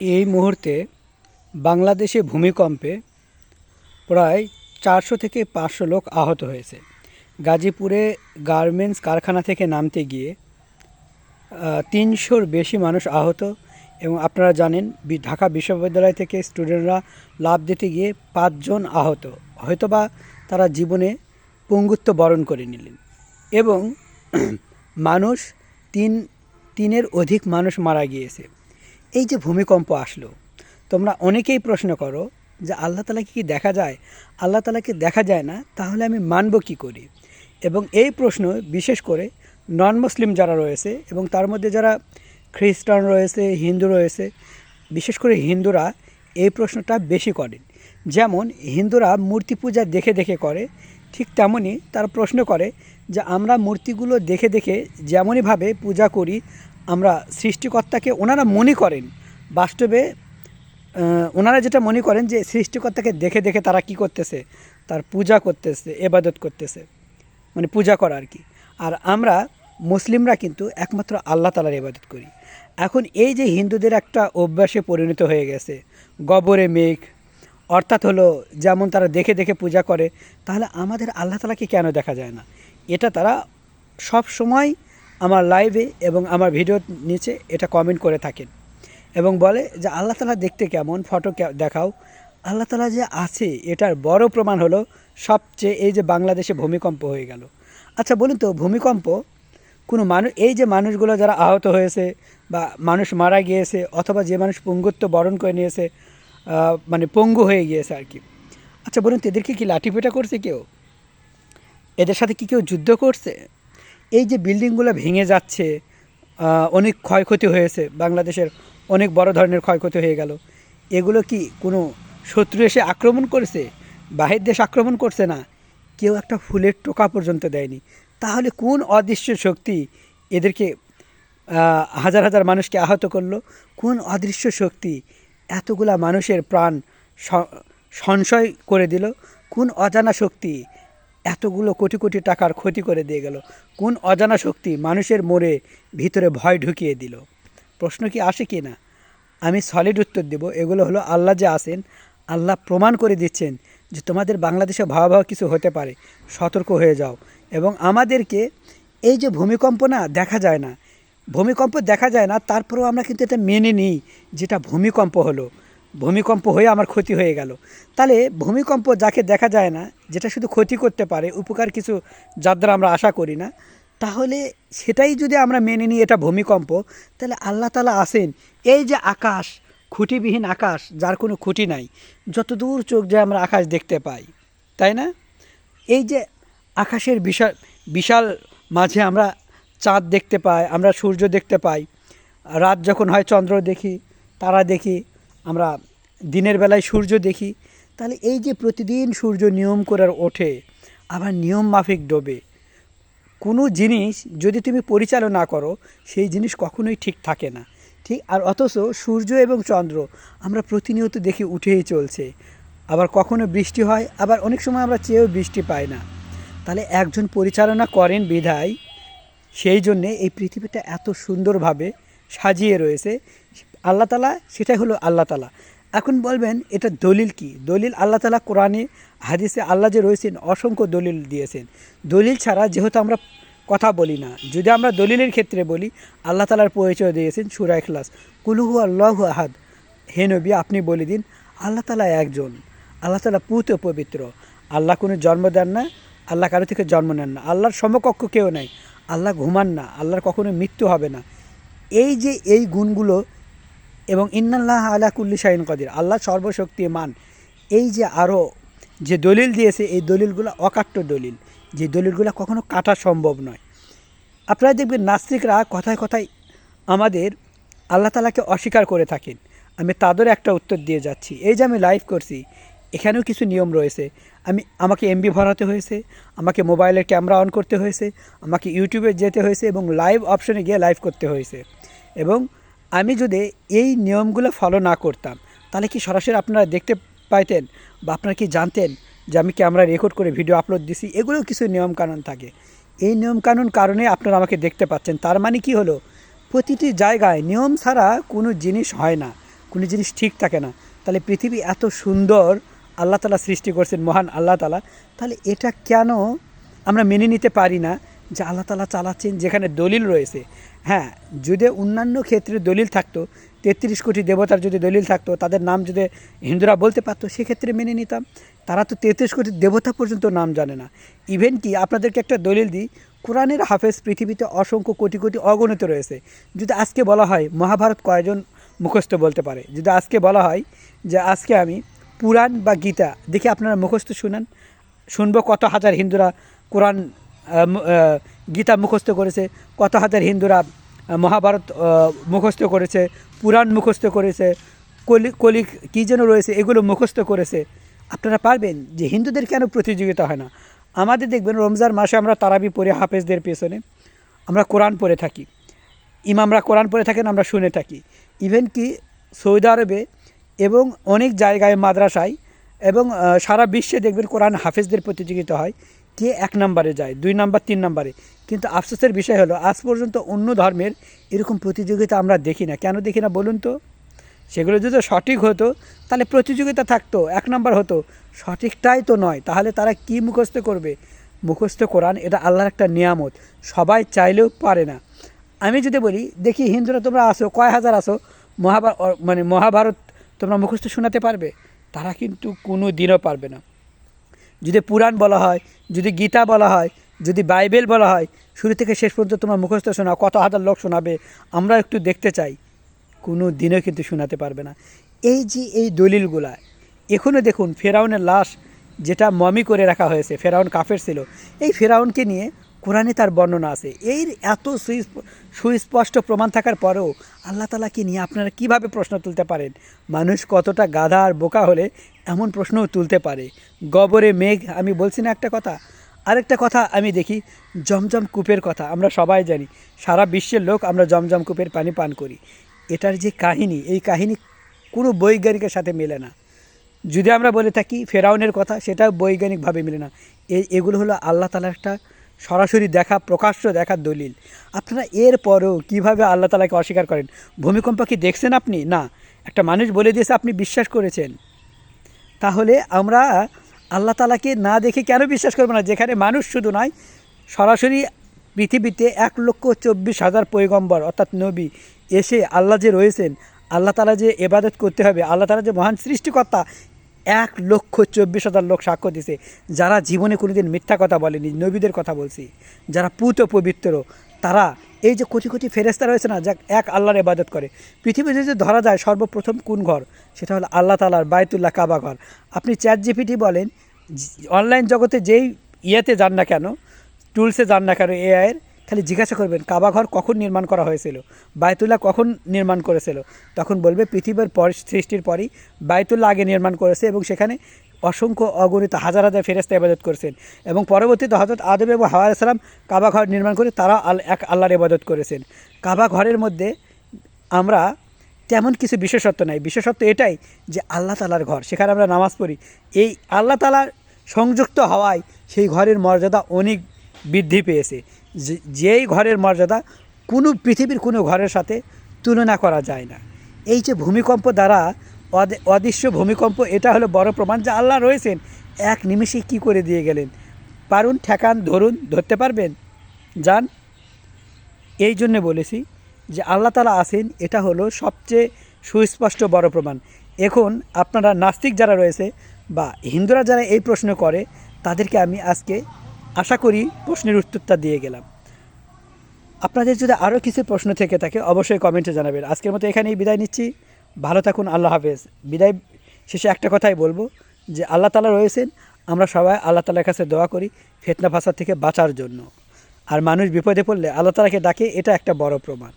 এই মুহূর্তে বাংলাদেশে ভূমিকম্পে প্রায় চারশো থেকে পাঁচশো লোক আহত হয়েছে। গাজীপুরে গার্মেন্টস কারখানা থেকে নামতে গিয়ে তিনশোর বেশি মানুষ আহত এবং আপনারা জানেন ঢাকা বিশ্ববিদ্যালয় থেকে স্টুডেন্টরা লাভ দিতে গিয়ে পাঁচজন আহত। হয়তোবা তারা জীবনে পঙ্গুত্ব বরণ করে নিলেন এবং মানুষ তিন তিনের অধিক মানুষ মারা গিয়েছে। এই যে ভূমিকম্প আসলো, তোমরা অনেকেই প্রশ্ন করো যে আল্লাহ তালাকে কি দেখা যায়? আল্লাহ তালাকে দেখা যায় না? তাহলে আমি মানব কী করি? এবং এই প্রশ্ন বিশেষ করে নন মুসলিম যারা রয়েছে এবং তার মধ্যে যারা খ্রিস্টান রয়েছে, হিন্দু রয়েছে, বিশেষ করে হিন্দুরা এই প্রশ্নটা বেশি করেন যেমন, হিন্দুরা মূর্তি পূজা দেখে দেখে করে, ঠিক তেমনই তার প্রশ্ন করে যে আমরা মূর্তিগুলো দেখে দেখে যেমনইভাবে পূজা করি আমরা সৃষ্টিকর্তাকে ওনারা মনে করেন। বাস্তবে ওনারা যেটা মনে করেন যে সৃষ্টিকর্তাকে দেখে দেখে তারা কি করতেছে? তার পূজা করতেছে, এবাদত করতেছে মানে পূজা করা আর কি। আর আমরা মুসলিমরা কিন্তু একমাত্র আল্লাহ তালার ইবাদত করি। এখন এই যে হিন্দুদের একটা অভ্যাসে পরিণত হয়ে গেছে, গবরে মেঘ, অর্থাৎ হলো যেমন তারা দেখে দেখে পূজা করে, তাহলে আমাদের আল্লাহ তালাকে কেন দেখা যায় না? এটা তারা সব সময় আমার লাইভে এবং আমার ভিডিওর নিচে এটা কমেন্ট করে থাকেন। এবং বলে যে, আল্লাহ তালা দেখতে কেমন? ফটো দেখাও। আল্লাহ তালা যে আছে, এটার বড় প্রমাণ হলো সবচেয়ে এই যে বাংলাদেশে ভূমিকম্প হয়ে গেল। আচ্ছা বলুন তো, ভূমিকম্প, কোনো মানুষ এই যে মানুষগুলো যারা আহত হয়েছে বা মানুষ মারা গিয়েছে অথবা যে মানুষ পঙ্গুত্ব বরণ করে নিয়েছে মানে পঙ্গু হয়ে গিয়েছে আর কি। আচ্ছা বলুন তো, এদেরকে কি লাঠিপেটা করছে কেউ? এদের সাথে কি কেউ যুদ্ধ করছে? এই যে বিল্ডিংগুলো ভেঙে যাচ্ছে অনেক ক্ষয়ক্ষতি হয়েছে, বাংলাদেশের অনেক বড় ধরনের ক্ষয়ক্ষতি হয়ে গেল। এগুলো কি কোনো শত্রু এসে আক্রমণ করেছে? বাহির দেশ আক্রমণ করছে না? কেউ একটা ফুলের টোকা পর্যন্ত দেয়নি। তাহলে কোন অদৃশ্য শক্তি এদেরকে হাজার হাজার মানুষকে আহত করল? কোন অদৃশ্য শক্তি এতগুলা মানুষের প্রাণ সংশয় করে দিল? কোন অজানা শক্তি এতগুলো কোটি কোটি টাকার ক্ষতি করে দিয়ে গেল। কোন অজানা শক্তি মানুষের মোড়ে ভিতরে ভয় ঢুকিয়ে দিল? প্রশ্ন কি আসে কি না? আমি সলিড উত্তর দেব। এগুলো হলো আল্লাহ যে আসেন আল্লাহ প্রমাণ করে দিচ্ছেন যে তোমাদের বাংলাদেশে ভয়াবহ কিছু হতে পারে। সতর্ক হয়ে যাও। এবং আমাদেরকে এই যে ভূমিকম্প না, দেখা যায় না। ভূমিকম্প দেখা যায় না, তারপরেও আমরা কিন্তু এটা মেনে নিই যেটা ভূমিকম্প হলো। ভূমিকম্প হয়ে আমার ক্ষতি হয়ে গেল। তাহলে ভূমিকম্প যাকে দেখা যায় না, যেটা শুধু ক্ষতি করতে পারে, উপকার কিছু যার দ্বারা আমরা আশা করি না, তাহলে সেটাই যদি আমরা মেনে নিই এটা ভূমিকম্প, তাহলে আল্লাহ তালা আসেন এই যে আকাশ, খুঁটিবিহীন আকাশ, যার কোনো খুঁটি নাই, যতদূর চোখ যায় আমরা আকাশ দেখতে পাই, তাই না? এই যে আকাশের বিশাল বিশাল মাঝে আমরা চাঁদ দেখতে পাই, আমরা সূর্য দেখতে পাই, রাত যখন হয় চন্দ্র দেখি, তারা দেখি আমরা দিনের বেলায় সূর্য দেখি, তাহলে এই যে প্রতিদিন সূর্য নিয়ম করার ওঠে, আবার নিয়ম মাফিক ডোবে, কোনো জিনিস যদি তুমি পরিচালনা করো, সেই জিনিস কখনোই ঠিক থাকে না। ঠিক, আর অথচ সূর্য এবং চন্দ্র আমরা প্রতিনিয়ত দেখি উঠেই চলছে। আবার কখনো বৃষ্টি হয়, আবার অনেক সময় আমরা চেয়েও বৃষ্টি পাই না। তাহলে একজন পরিচালনা করেন বিধায়, সেই জন্যে এই পৃথিবীটা এত সুন্দরভাবে সাজিয়ে রয়েছে। আল্লাহ তালা, সেটাই হলো আল্লাহ তালা। এখন বলবেন, এটা দলিল কি? দলিল আল্লাহ তালা কোরআনে, হাদিসে আল্লাহ যে রয়েছেন, অসংখ্য দলিল দিয়েছেন। দলিল ছাড়া যেহেতু আমরা কথা বলি না, যদি আমরা দলিলের ক্ষেত্রে বলি, আল্লাহ তালার পরিচয় দিয়েছেন সুরা ইখলাস। কুলুহু আল্লাহ আহাদ। হে নবী, আপনি বলে দিন, আল্লাহ তালা একজন। আল্লাহ তালা পুত পবিত্র। আল্লাহ কোনো জন্ম দেন না, আল্লাহ কারও থেকে জন্ম নেন না। আল্লাহর সমকক্ষ কেউ নাই। আল্লাহ ঘুমান না, আল্লাহর কখনো মৃত্যু হবে না। এই যে এই গুণগুলো এবং ইন্নাল্লাহ আলা কুল্লি শাহিন কদির, আল্লাহ সর্বশক্তিমান। এই যে আরও যে দলিল দিয়েছে, এই দলিলগুলো অকাট্য দলিল। যে দলিলগুলো কখনো কাটা সম্ভব নয়। আপনারা দেখবেন নাস্তিকরা কথায় কথায় আমাদের আল্লাহ তালাকে অস্বীকার করে থাকেন। আমি তাদের একটা উত্তর দিয়ে যাচ্ছি। এই যে আমি লাইভ করছি, এখানেও কিছু নিয়ম রয়েছে। আমি, আমাকে এমবি ভরাতে হয়েছে, আমাকে মোবাইলের ক্যামেরা অন করতে হয়েছে, আমাকে ইউটিউবে যেতে হয়েছে এবং লাইভ অপশনে গিয়ে লাইভ করতে হয়েছে। এবং আমি যদি এই নিয়মগুলো ফলো না করতাম, তাহলে কি সরাসরি আপনারা দেখতে পাইতেন বা আপনারা কি জানতেন যে আমি ক্যামেরা রেকর্ড করে ভিডিও আপলোড দিছি? এগুলোও কিছু নিয়মকানুন থাকে। এই নিয়মকানুন কারণে আপনারা আমাকে দেখতে পাচ্ছেন। তার মানে কি হলো? প্রতিটি জায়গায় নিয়ম ছাড়া কোনো জিনিস হয় না, কোনো জিনিস ঠিক থাকে না। তাহলে পৃথিবী এত সুন্দর, আল্লাহ তালা সৃষ্টি করছেন, মহান আল্লাহ তালা। তাহলে এটা কেন আমরা মেনে নিতে পারি না যে আল্লাহ তালা চালাচ্ছেন যেখানে দলিল রয়েছে? হ্যাঁ যদি অন্যান্য ক্ষেত্রে দলিল থাকতো, তেত্রিশ কোটি দেবতার যদি দলিল থাকতো, তাদের নাম যদি হিন্দুরা বলতে পারতো, সেক্ষেত্রে মেনে নিতাম। তারা তো তেত্রিশ কোটি দেবতা পর্যন্ত নাম জানে না। ইভেন কি, আপনাদেরকে একটা দলিল দিই, কোরআনের হাফেজ পৃথিবীতে অসংখ্য কোটি কোটি অগণিত রয়েছে। যদি আজকে বলা হয়, মহাভারত কয়জন মুখস্থ বলতে পারে? যদি আজকে বলা হয় যে আজকে আমি পুরাণ বা গীতা, দেখি আপনারা মুখস্থ শুনেন? শুনব কত হাজার হিন্দুরা কোরআন গীতা মুখস্থ করেছে কত হাজার হিন্দুরা মহাভারত মুখস্থ করেছে, পুরাণ মুখস্থ করেছে, কলি কলি কী যেন রয়েছে, এগুলো মুখস্থ করেছে। আপনারা পারবেন যে হিন্দুদের কেন প্রতিযোগিতা হয় না? আমাদের দেখবেন রমজান মাসে আমরা তারাবি পড়ে, হাফেজদের পেছনে। আমরা কোরআন পড়ে থাকি। ইমামরা কোরআন পড়ে থাকেন, আমরা শুনে থাকি। ইভেন কি সৌদি আরবে এবং অনেক জায়গায় মাদ্রাসায় এবং সারা বিশ্বে দেখবেন কোরআন হাফেজদের প্রতিযোগিতা হয়। কে এক নম্বরে যায়, দুই নাম্বার, তিন নম্বরে? কিন্তু আফসোসের বিষয় হলো, আজ পর্যন্ত অন্য ধর্মের এরকম প্রতিযোগিতা আমরা দেখি না। কেন দেখি না বলুন তো? সেগুলো যদি সঠিক হতো, তাহলে প্রতিযোগিতা থাকতো, এক নম্বর হতো। সঠিকটাই তো নয়, তাহলে তারা কি মুখস্থ করবে? মুখস্থ কোরআন, এটা আল্লাহর একটা নিয়ামত, সবাই চাইলেও পারে না। আমি যদি বলি, দেখি হিন্দুরা তোমরা আসো, কয় হাজার আসো মহাভারত মানে মহাভারত তোমরা মুখস্থ শোনাতে পারবে? তারা কিন্তু কোনো দিনও পারবে না। যদি পুরাণ বলা হয়, যদি গীতা বলা হয়, যদি বাইবেল বলা হয়, শুরু থেকে শেষ পর্যন্ত তোমার মুখস্থ শোনাও, কত হাজার লোক শোনাবে, আমরা একটু দেখতে চাই। কোনো দিনও কিন্তু শোনাতে পারবে না। এই যে এই দলিলগুলা এখনও দেখুন ফেরাউনের লাশ যেটা মমি করে রাখা হয়েছে, ফেরাউন কাফের ছিল, এই ফেরাউনকে নিয়ে কোরআনে তার বর্ণনা আছে। এই এত সুস্প- সুস্পষ্ট প্রমাণ থাকার পরেও আল্লাহ তালাকে নিয়ে আপনারা কীভাবে প্রশ্ন তুলতে পারেন? মানুষ কতটা গাধা আর বোকা হলে এমন প্রশ্নও তুলতে পারে। গবরে মেঘ, আমি বলছি না একটা কথা? আরেকটা কথা আমি দেখি, জমজম কূপের কথা, আমরা সবাই জানি। সারা বিশ্বের লোক আমরা জমজম কূপের পানি পান করি। এটার যে কাহিনী, এই কাহিনী কোনো বৈজ্ঞানিকের সাথে মেলে না। যদি আমরা বলে থাকি ফেরাউনের কথা, সেটাও বৈজ্ঞানিকভাবে মেলে না। এগুলো হলো আল্লাহ তালার একটা সরাসরি দেখা, প্রকাশ্য দেখার দলিল। আপনারা এর পরেও কীভাবে আল্লাহ তালাকে অস্বীকার করেন? ভূমিকম্প কি দেখছেন আপনি? না। একটা মানুষ বলে দিয়েছে, আপনি বিশ্বাস করেছেন। তাহলে আমরা আল্লাহ তালাকে না দেখে কেন বিশ্বাস করব না? যেখানে মানুষ শুধু নয়, সরাসরি পৃথিবীতে এক লক্ষ চব্বিশ হাজার পৈগম্বর অর্থাৎ নবী, এসে আল্লাহ যে রয়েছেন, আল্লাহ তালা যে এবাদত করতে হবে, আল্লাহ তালা যে মহান সৃষ্টিকর্তা এক লক্ষ চব্বিশ হাজার লোক সাক্ষ্য দিছে। যারা জীবনে কোনোদিন মিথ্যা কথা বলেনি, নবীদের কথা বলছি। যারা পুত পবিত্র, তারা এই যে কোটি কোটি ফেরেস্তা রয়েছে না যা এক আল্লাহর ইবাদত করে। পৃথিবীতে যে ধরা যায় সর্বপ্রথম কোন ঘর? সেটা হলো আল্লাহ তালার বায়তুল্লাহ কাবা ঘর। আপনি চ্যাট জিপিটি বলেন অনলাইন জগতে যেই ইয়েতে যান না কেন, টুলসে যান না কেন, এআইয়ের খালি জিজ্ঞাসা করবেন কাবা ঘর কখন নির্মাণ করা হয়েছিল? বায়তুল্লাহ কখন নির্মাণ করেছিল? তখন বলবে, পৃথিবীর পর সৃষ্টির পরই বায়তুল্লাহ আগে নির্মাণ করেছে এবং সেখানে অসংখ্য অগণিত, হাজার হাজার ফেরেস্তা ইবাদত করেছেন। এবং পরবর্তীতে হজরত আদম এবং হাওয়া সালাম কাবা ঘর নির্মাণ করে তারা আল- এক আল্লাহর ইবাদত করেছেন। কাবা ঘরের মধ্যে আমরা তেমন কিছু বিশেষত্ব নাই। বিশেষত্ব এটাই যে আল্লাহ তালার ঘর। সেখানে আমরা নামাজ পড়ি। এই আল্লাহ তালার সংযুক্ত হওয়ায় সেই ঘরের মর্যাদা অনেক বৃদ্ধি পেয়েছে। যেই ঘরের মর্যাদা কোনো পৃথিবীর কোনো ঘরের সাথে তুলনা করা যায় না। এই যে ভূমিকম্প দ্বারা অদ- অদৃশ্য ভূমিকম্প, এটা হলো বড় প্রমাণ যে আল্লাহ রয়েছেন। এক নিমেষে কি করে দিয়ে গেলেন? পারুন, ঠেকান, ধরুন, ধরতে পারবেন? যান। এই জন্য বলেছি যে আল্লাহ তালা আছেন, এটা হলো সবচেয়ে সুস্পষ্ট বড় প্রমাণ। এখন আপনারা নাস্তিক যারা রয়েছে বা হিন্দুরা যারা এই প্রশ্ন করে, তাদেরকে আমি আজকে আশা করি প্রশ্নের উত্তরটা দিয়ে গেলাম। আপনাদের যদি আরও কিছু প্রশ্ন থেকে থাকে, অবশ্যই কমেন্টে জানাবেন। আজকের মতো এখানেই বিদায় নিচ্ছি। ভালো থাকুন, আল্লাহ হাফেজ। বিদায় শেষে একটা কথাই বলব যে, আল্লাহ তালা রয়েছেন। আমরা সবাই আল্লাহ তালার কাছে দোয়া করি ফেতনা ভাষা থেকে বাঁচার জন্য। আর মানুষ বিপদে পড়লে আল্লাহ তালাকে ডাকে, এটা একটা বড় প্রমাণ।